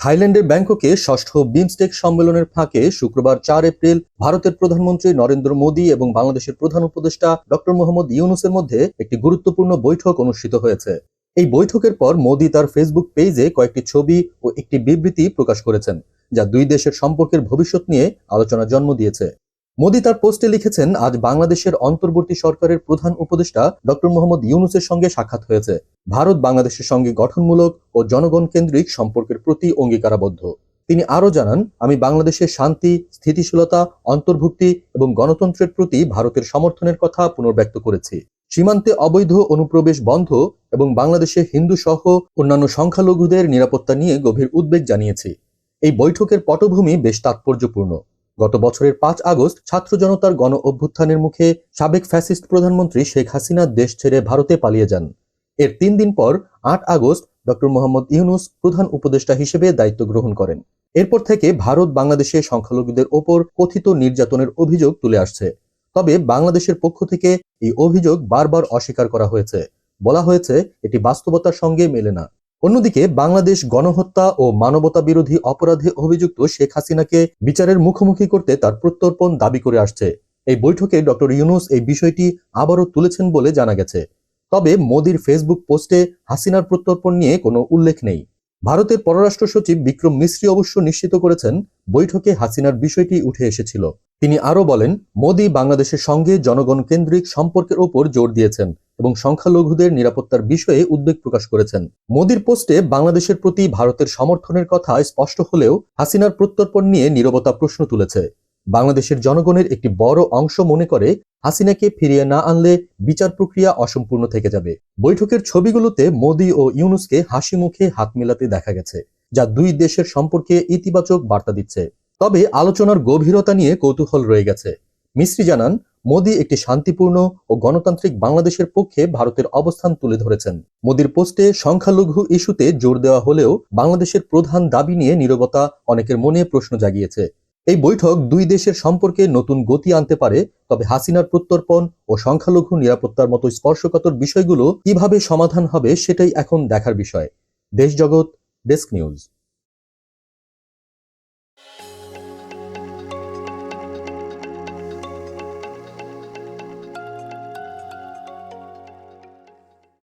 থাইল্যান্ডের ব্যাংককে ষষ্ঠ বিমস্টেক সম্মেলনের ফাঁকে শুক্রবার চার এপ্রিল ভারতের প্রধানমন্ত্রী নরেন্দ্র মোদী এবং বাংলাদেশের প্রধান উপদেষ্টা ডক্টর মোহাম্মদ ইউনুসের মধ্যে একটি গুরুত্বপূর্ণ বৈঠক অনুষ্ঠিত হয়েছে। এই বৈঠকের পর মোদী তার ফেসবুক পেজে কয়েকটি ছবি ও একটি বিবৃতি প্রকাশ করেছেন, যা দুই দেশের সম্পর্কের ভবিষ্যৎ নিয়ে আলোচনা জন্ম দিয়েছে। মোদী তার পোস্টে লিখেছেন, আজ বাংলাদেশের অন্তর্বর্তী সরকারের প্রধান উপদেষ্টা ডক্টর মোহাম্মদ ইউনুসের সঙ্গে সাক্ষাৎ হয়েছে। ভারত বাংলাদেশের সঙ্গে গঠনমূলক ও জনগণ কেন্দ্রিক সম্পর্কের প্রতি অঙ্গীকারাবদ্ধ। তিনি আরও জানান, আমি বাংলাদেশের শান্তি, স্থিতিশীলতা, অন্তর্ভুক্তি এবং গণতন্ত্রের প্রতি ভারতের সমর্থনের কথা পুনর্ব্যক্ত করেছি। সীমান্তে অবৈধ অনুপ্রবেশ বন্ধ এবং বাংলাদেশে হিন্দু সহ অন্যান্য সংখ্যালঘুদের নিরাপত্তা নিয়ে গভীর উদ্বেগ জানিয়েছি। এই বৈঠকের পটভূমি বেশ তাৎপর্যপূর্ণ। গত বছরের পাঁচ আগস্ট ছাত্র জনতার গণ অভ্যুত্থানের মুখে সাবেক ফ্যাসিস্ট প্রধানমন্ত্রী শেখ হাসিনা দেশ ছেড়ে ভারতে পালিয়ে যান। এর তিন দিন পর আট আগস্ট ডক্টর মোহাম্মদ ইউনুস প্রধান উপদেষ্টা হিসেবে দায়িত্ব গ্রহণ করেন। এরপর থেকে ভারত বাংলাদেশে সংখ্যালঘুদের ওপর কথিত নির্যাতনের অভিযোগ তুলে আসছে। তবে বাংলাদেশের পক্ষ থেকে এই অভিযোগ বারবার অস্বীকার করা হয়েছে। বলা হয়েছে, এটি বাস্তবতার সঙ্গে মেলে না। অন্যদিকে বাংলাদেশ গণহত্যা ও মানবতা বিরোধী অপরাধে অভিযুক্ত শেখ হাসিনাকে বিচারের মুখোমুখি করতে তার প্রত্যর্পণ দাবি করে আসছে। এই বৈঠকে ডক্টর ইউনুস এই বিষয়টি আবারও তুলেছেন বলে জানা গেছে। তবে মোদির ফেসবুক পোস্টে হাসিনার প্রত্যর্পণ নিয়ে কোনো উল্লেখ নেই। ভারতের পররাষ্ট্র সচিব বিক্রম মিশ্রি অবশ্য নিশ্চিত করেছেন বৈঠকে হাসিনার বিষয়টি উঠে এসেছিল। তিনি আরও বলেন, মোদি বাংলাদেশের সঙ্গে জনগণ কেন্দ্রিক সম্পর্কের ওপর জোর দিয়েছেন এবং সংখ্যালঘুদের নিরাপত্তার বিষয়ে উদ্বেগ প্রকাশ করেছেন। মোদির পোস্টে বাংলাদেশের প্রতি ভারতের সমর্থনের কথা স্পষ্ট হলেও হাসিনার প্রত্যর্পণ নিয়ে নিরবতা প্রশ্ন তুলেছে। বাংলাদেশের জনগণের একটি বড় অংশ মনে করে, হাসিনাকে ফিরিয়ে না আনলে বিচার প্রক্রিয়া অসম্পূর্ণ থেকে যাবে। বৈঠকের ছবিগুলোতে মোদি ও ইউনুসকে হাসি মুখে হাত মেলাতে দেখা গেছে, যা দুই দেশের সম্পর্কে ইতিবাচক বার্তা দিচ্ছে। তবে আলোচনার গভীরতা নিয়ে কৌতূহল রয়ে গেছে। মিস্ত্রি জানান, মোদি একটি শান্তিপূর্ণ ও গণতান্ত্রিক বাংলাদেশের পক্ষে ভারতের অবস্থান তুলে ধরেছেন। মোদির পোস্টে সংখ্যালঘু ইস্যুতে জোর দেওয়া হলেও বাংলাদেশের প্রধান দাবি নিয়ে নীরবতা অনেকের মনে প্রশ্ন জাগিয়েছে। এই বৈঠক দুই দেশের সম্পর্কে নতুন গতি আনতে পারে, তবে হাসিনার প্রত্যর্পণ ও সংখ্যালঘু নিরাপত্তার মতো স্পর্শকাতর বিষয়গুলো কীভাবে সমাধান হবে সেটাই এখন দেখার বিষয়। Deshjagat desk news.